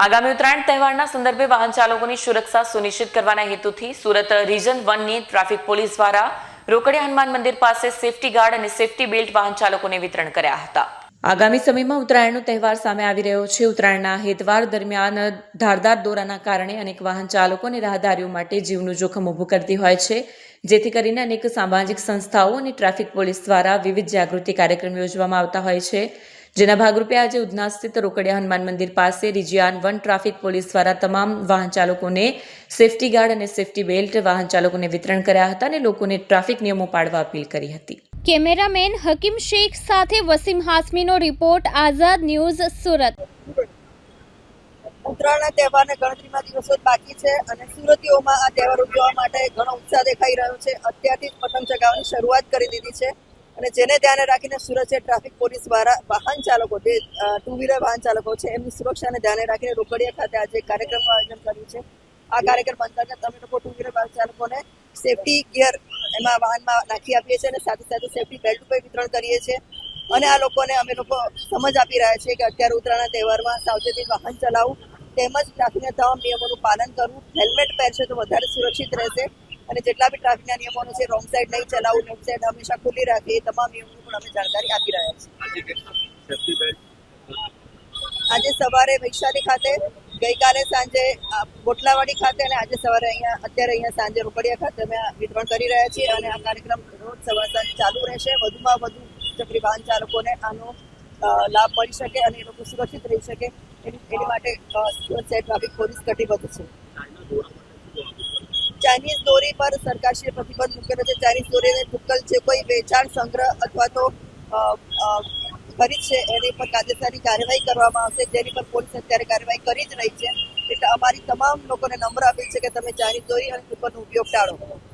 આગામી ઉત્તરાયણ તહેવારના સંદર્ભે વાહન ચાલકોની સુરક્ષા સુનિશ્ચિત કરવાના હેતુથી સુરત રીજન વનની ટ્રાફિક પોલીસ દ્વારા રોકડિયા હનુમાન મંદિર પાસે સેફટી ગાર્ડ અને સેફટી બેલ્ટ વાહન ચાલકોને વિતરણ કર્યા હતા. આગામી સમયમાં ઉત્તરાયણનો તહેવાર સામે આવી રહ્યો છે. ઉત્તરાયણના હેતવાર દરમિયાન ધારદાર દોરાના કારણે અનેક વાહન ચાલકોને રાહદારીઓ માટે જીવનું જોખમ ઊભું કરતી હોય છે. જેથી કરીને અનેક સામાજિક સંસ્થાઓ અને ટ્રાફિક પોલીસ દ્વારા વિવિધ જાગૃતિ કાર્યક્રમ યોજવામાં આવતા હોય છે. જેના ભાગરૂપે આજે ઉધના સ્થિત રોકડિયા હનુમાન મંદિર પાસે રિજિયાન વન ટ્રાફિક પોલીસ દ્વારા તમામ વાહન ચાલકોને સેફટી ગાર્ડ અને સેફટી બેલ્ટ વાહન ચાલકોને વિતરણ કર્યા હતા અને લોકોને ટ્રાફિક નિયમો પાળવા અપીલ કરી હતી. કેમેરામેન હકીમ શેખ સાથે વસીમ હાસમીનો રિપોર્ટ આઝાદ ન્યૂઝ સુરત. ઉત્તરાયણના તહેવારને ગણતરીમાં દિવસો જ બાકી છે અને સુરતીઓમાં આ તહેવાર ઉજવવા માટે ઘણો ઉત્સાહ દેખાઈ રહ્યો છે. અત્યારથી જ પતંગ ચગાવવાની શરૂઆત કરી દીધી છે. અને જેને ધ્યાને રાખીને સુરત છે, ટ્રાફિક પોલીસ દ્વારા વાહન ચાલકો જે ટુ વ્હીલર વાહન ચાલકો છે, એમની સુરક્ષાને ધ્યાને રાખીને રોકડિયા ખાતે આજે કાર્યક્રમનું આયોજન કર્યું છે. આ કાર્યક્રમ અંતર્ગત અમે લોકો ટુ વ્હીલર વાહન ચાલકોને સેફટી ગિયર એમાં વાહનમાં નાખી આપીએ છીએ અને સાથે સાથે સેફટી બેલ્ટ પણ વિતરણ કરીએ છીએ. અને આ લોકોને અમે લોકો સમજ આપી રહ્યા છીએ કે અત્યારે ઉત્તરાયણના તહેવારમાં સાવચેતી વાહન ચલાવવું તેમજ ટ્રાફિકના તમામ નિયમોનું પાલન કરવું, હેલ્મેટ પહેરશે તો વધારે સુરક્ષિત રહેશે. અને જેટલા બી ટ્રાફિકના નિયમોનો છે રોંગ સાઈડ નહીં ચલાવવું લેફ્ટ સાઈડ હંમેશા ખુલ્લી રાખે એ તમામ નિયમોની પણ અમે જાણકારી આપી રહ્યા છીએ. આજે સવારે વૈશાલી ખાતે ગઈકાલે સાંજે બોટલાવાડી ખાતે અને આજે સવારે અહીંયા અત્યારે અહીંયા સાંજે રોકડિયા ખાતે અમે વિતરણ કરી રહ્યા છીએ અને આ કાર્યક્રમ રોજ સવાર સાંજ ચાલુ રહેશે. વધુમાં વધુ ચક્રી વાહન ચાલકોને આનો લાભ મળી શકે અને એ લોકો સુરક્ષિત રહી શકે. એની માટે સુરત શહેર ટ્રાફિક પોલીસ કટિબદ્ધ છે. ચાઇનીઝ દોરી પર સરકારશ્રીએ પ્રતિબંધ મૂકેલો છે ચાઇનીઝ દોરીને ટુક્કલ જે કોઈ વેચાણ સંગ્રહ અથવા તો ખરીદ છે, એની પર કાયદેસરની કાર્યવાહી કરવામાં આવશે. જેની પર પોલીસ અત્યારે કાર્યવાહી કરી જ રહી છે. એટલે અમારી તમામ લોકોને નમ્ર અપીલ છે કે તમે ચાઇનીઝ દોરી અને ટુક્કલનો ઉપયોગ ટાળો.